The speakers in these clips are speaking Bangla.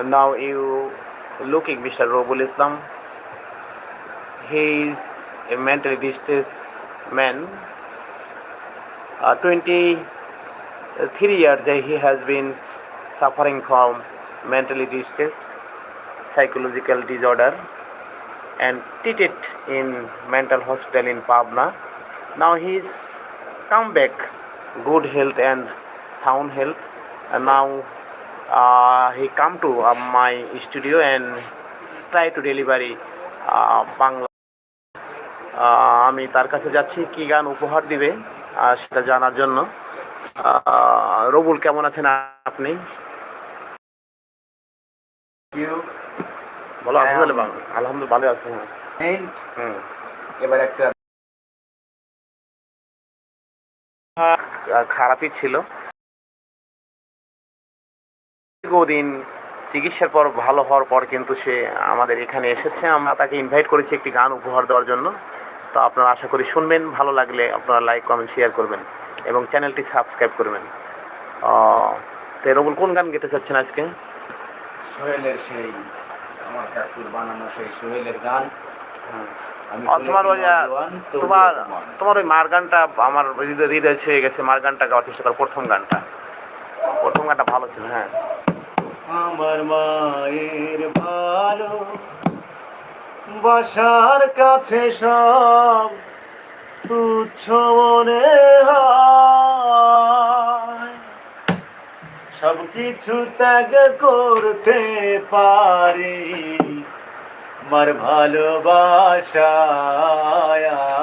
now you looking Mr. Robul Islam. He is a mentally distressed man. Uh, 23 years he has been suffering from mentally distress, psychological disorder, and treated in mental hospital in Pabna. Now he is come back, good health and sound health, and now he come to uh, my studio and try to delivery uh, Bangla আহ, আমি তার কাছে যাচ্ছি কি গান উপহার দিবে সেটা জানার জন্য রবুল কেমন আছেন আপনি বলো আলহামদুলিল্লাহ ভালো। আলহামদুলিল্লাহ ভালো আছি হ্যাঁ। এবার একটা আহ, খারাপই ছিল দীর্ঘদিন চিকিৎসার পর ভালো হওয়ার পর কিন্তু সে আমাদের এখানে এসেছে। আমরা তাকে ইনভাইট করেছি একটি গান উপহার দেওয়ার জন্য। তো আপনারা আশা করি শুনবেন ভালো লাগলে আপনারা লাইক কমেন্ট শেয়ার করবেন এবং চ্যানেলটি সাবস্ক্রাইব করবেন। তো রবুল কোন গান গেতে চাচ্ছেন আজকে? সোহেলের সেই আমার কাকুর বানানো সেই সোহেলের গান। তোমার ওই তোমার। তোমার ওই মার গানটা আমার হৃদয় হৃদয় ছুঁয়ে গেছে। মার গানটা গাওয়ার চেষ্টা করো প্রথম গানটা। প্রথম গানটা ভালো ছিল হ্যাঁ। আমার মায়ের ভালো। বাসার কাছে সব তুচ্ছ মনে সব কিছু ত্যাগ করতে পারি আমার ভালোবাসায়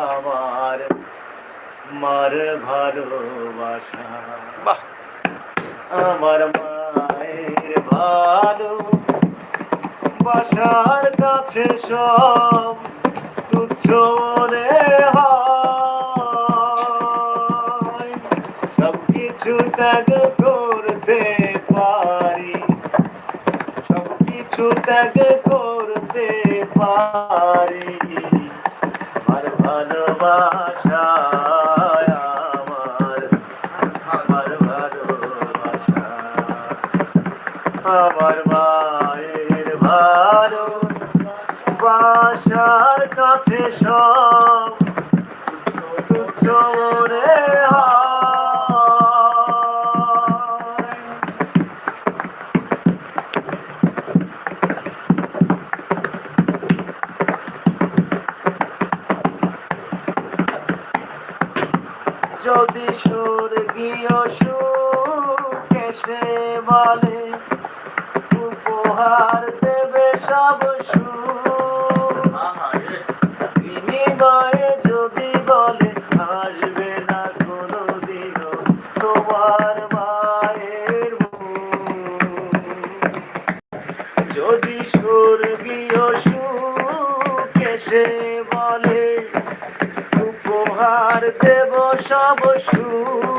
আমার মার ভালোবাসা আমার মায়ের ভালো, বাসার কাছে সব তুচ্ছ মনে হয়। সব কিছু ত্যাগ করতে পারি সব কিছু ত্যাগ করতে পারি। কাছে সব। তুচ্ছ মনে যদি বলে উপহার দেবে সব সুখ। বলে আসবে না কোনো তোমার মায়ের যদি স্বর্গীয় সুখ এসে বলে, উপহার দেব সব সুখ।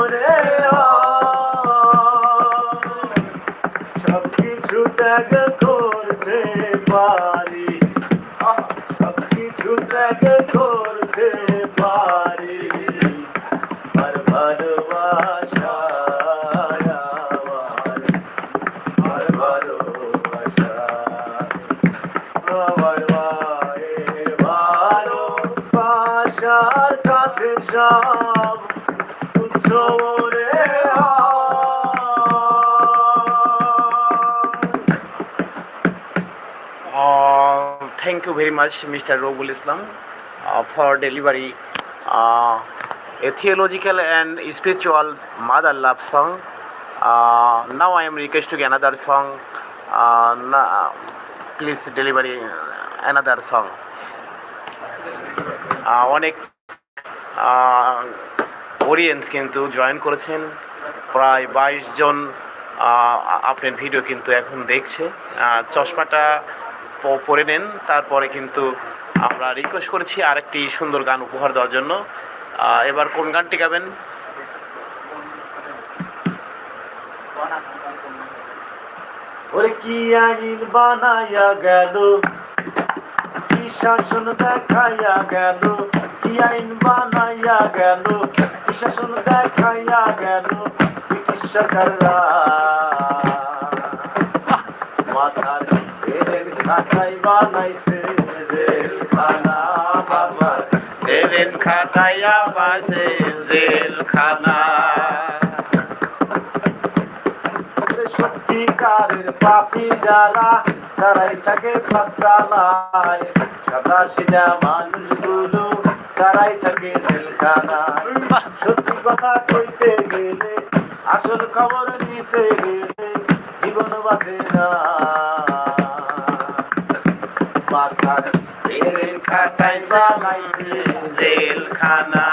ভালোবাসার কাছে সব তুচ্ছ মনে thank you very much mister Rabul Islam for delivery a theological and spiritual mother love song. Uh, now I am requesting another song. Uh, na- please deliver another song. Uh, অনেক audience কিন্তু জয়েন করেছেন। প্রায় বাইশ জন আপনার ভিডিও কিন্তু এখন দেখছে। চশমাটা পরে নেন, তারপরে কিন্তু আমরা রিকোয়েস্ট করেছি আরেকটি সুন্দর গান উপহার দেওয়ার জন্য। এবার কোন গানটি গাবেন? ওরে কি আইন বানাইয়া গেল? কি শাসন দেখাইয়া গেল? কি আইন বানাইয়া গেল শাসন দেখাইয়া গেল ব্রিটিশ সরকাররা মাথার এদের খাতাই বানাইছে জেলখানা বাবার দেবেন খাতাইয়া বাজে জেলখানা। সত্যিকারের পাপি যারা, তারাই থাকে পাঁচতলায় সাদা সিধা মানুষগুলো তারাই থাকে জেলখানায় সত্যি কথা কইতে গেলে আসল খবর নিতে গেলে জীবন বাঁচে না। মাথার রেলের খাটায় চালাইছে জেলখানা।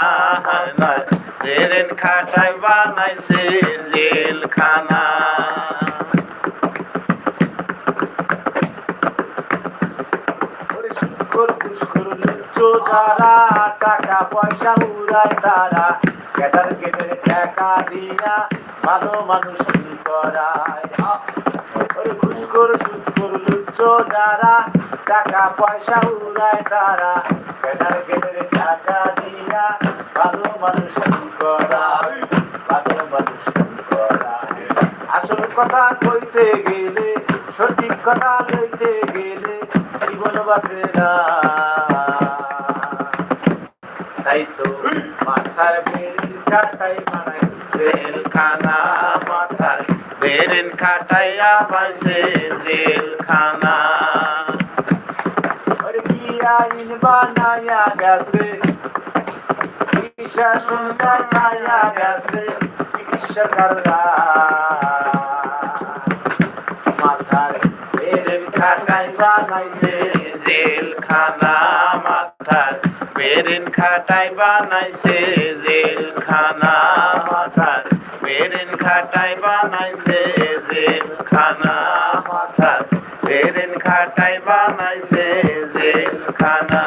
রেলের খাটায় বানাইছে জেলখানা। সুৎখোর ঘুষখোর লুচ্চ টাকা পয়সা উড়ায় তারা ক্যাটার কেটের টাকা দিয়া ভালো মানুষ খুন করায় টাকা পয়সা উড়ায় তারা কেটের টাকা দিয়া ভালো ভালো মানুষ খুন করায় আসল কথা কইতে গেলে, সঠিক কথা লইতে গেলে জীবন বাঁচে না তাই তো মাথার বেরিন কাটাই বানাই জেলখানা, মাথার বেরিন কাটাইয়া পাইছে জেলখানা। কি আইন বানাইয়া গেছে? শাসন দেখাইয়া গেছে ব্রিটিশ মাথার বেরেন খাটাই বানাইছে জেলখানা মাথার, বেরেন খাটাই বানাইছে জেলখানা মাথার। বেরেন খাটাই বানাইছে জেলখানা মাথার। বেরেন খাটাই বানাইছে জেলখানা।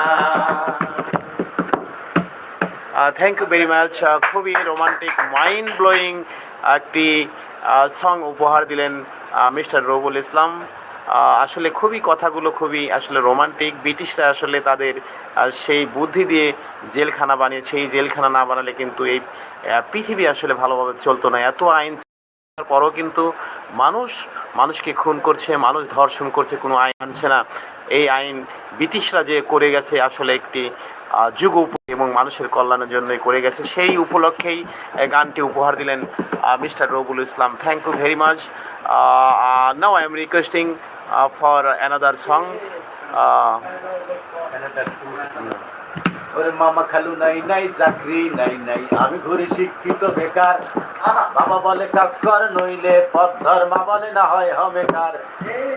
থ্যাংক ইউ ভেরি মাচ খুবই রোমান্টিক মাইন্ড ব্লোয়িং একটি সং উপহার দিলেন মিস্টার রবুল ইসলাম আসলে খুবই কথাগুলো খুবই আসলে রোমান্টিক ব্রিটিশরা আসলে তাদের সেই বুদ্ধি দিয়ে জেলখানা বানিয়েছে। এই জেলখানা না বানালে কিন্তু এই পৃথিবী আসলে ভালোভাবে চলতো না। এত আইন পরও কিন্তু মানুষ, মানুষকে খুন করছে, মানুষ ধর্ষণ করছে, কোনো আইন আনছে না। এই আইন ব্রিটিশরা যে করে গেছে আসলে একটি যুগ এবং মানুষের কল্যাণের জন্যই করে গেছে। সেই উপলক্ষেই গানটি উপহার দিলেন mister Rabul Islam. Thank you very much now I am requesting for another song মামা খালু, নাই নাই, চাকরি, নাই নাই। আমি ঘুরি শিক্ষিত বেকার। বাবা বলে কাজ কর, নইলে পথ ধর। মা বলে না হয় হবে কার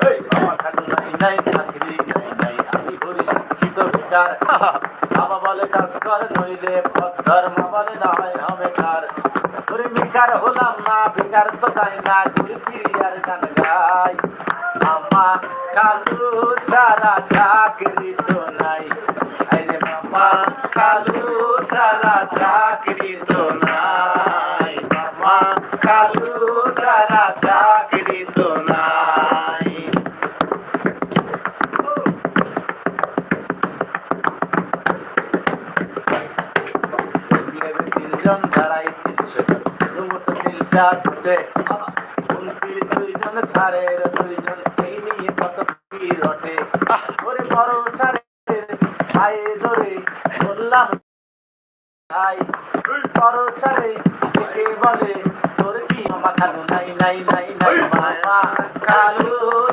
এই মামা খালু, নাই নাই, চাকরি নাই নাই আমি ঘুরি শিক্ষিত বেকার বাবা বলে, কাজ কর, নইলে পথর মা বলে না হয় হবে কার ঘুরে বেকার হলাম না, বেকার তো তাই না ঘুরে ফিরি আর গান গাই। মামা কালু ছাড়া চাকরি তো নাই। আরে মামা কালু ছাড়া চাকরি তো নাই। মামা কালু তিনজন দাঁড়াই তিনশো জন রুমতো সিলটা ছুটে উনতির দুইজন সারের দুইজন, এই নিয়ে কত কি রটে। ওরে বড় সারের ধরে বললাম বড় সারে বলে, তোর কি খালু নাই নাই নাই নাই মামা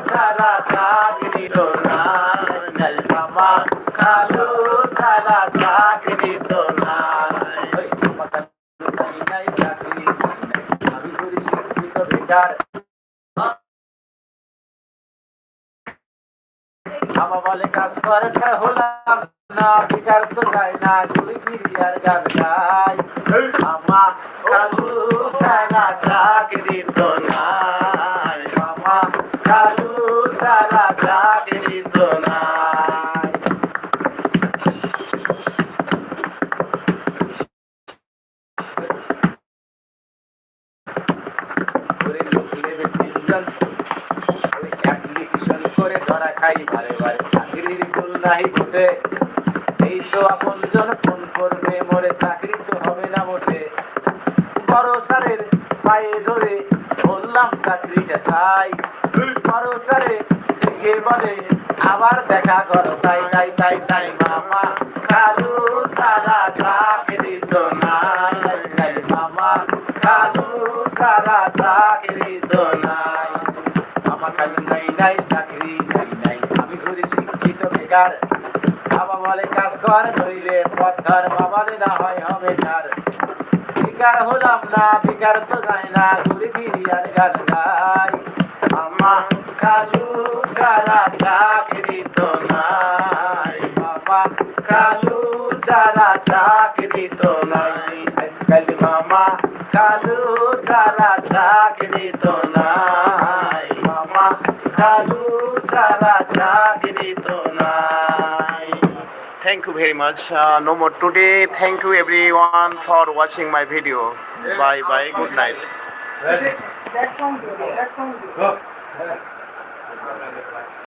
ছাড়া চাকরি তো নাই মামা কালু ছাড়া চাকরি তো নাই ওই মামা কালু নাই নাই চাকরি নাই আমি করি শিক্ষিত আমা বলে, কাজ করে হলাম না বিকার তো যায় না গুলি গিরিয়ার গান গাই। আমা কালু সারা চাকরি তো নাই। নাহি ফুটে এই তো আপনজন ফোন করবে, মোরে চাকরি তো হবে না মোটে বড় স্যারের পায়ে ধরে বললাম, চাকরিটা চাই। বড় স্যারে দেখে বলে, আবার দেখা করো। তাই তাই তাই তাই, মামা, কালু সারা চাকরি তো নাই। মামা, কালু সারা চাকরি তো নাই। আমার কালু নাই নাই, চাকরি নাই। বেকার বাবা বলে কাজ কর, নইলে পথ ধর মা বলে না হয় হবে তার। বেকার হলাম না, বেকার তো যায় না ঘুরে ফিরি গান গাই। আমা কালু ছাড়া চাকরি তো নাই। বাবা, কালু ছাড়া চাকরি তো নাই। আজকাল মামা, কালু ছাড়া চাকরি তো নাই। কালু ছাড়া চাকরি তো নাই Thank you very much. Uh, no more today. Thank you everyone for watching my video. Bye bye. Good night. That song, that song.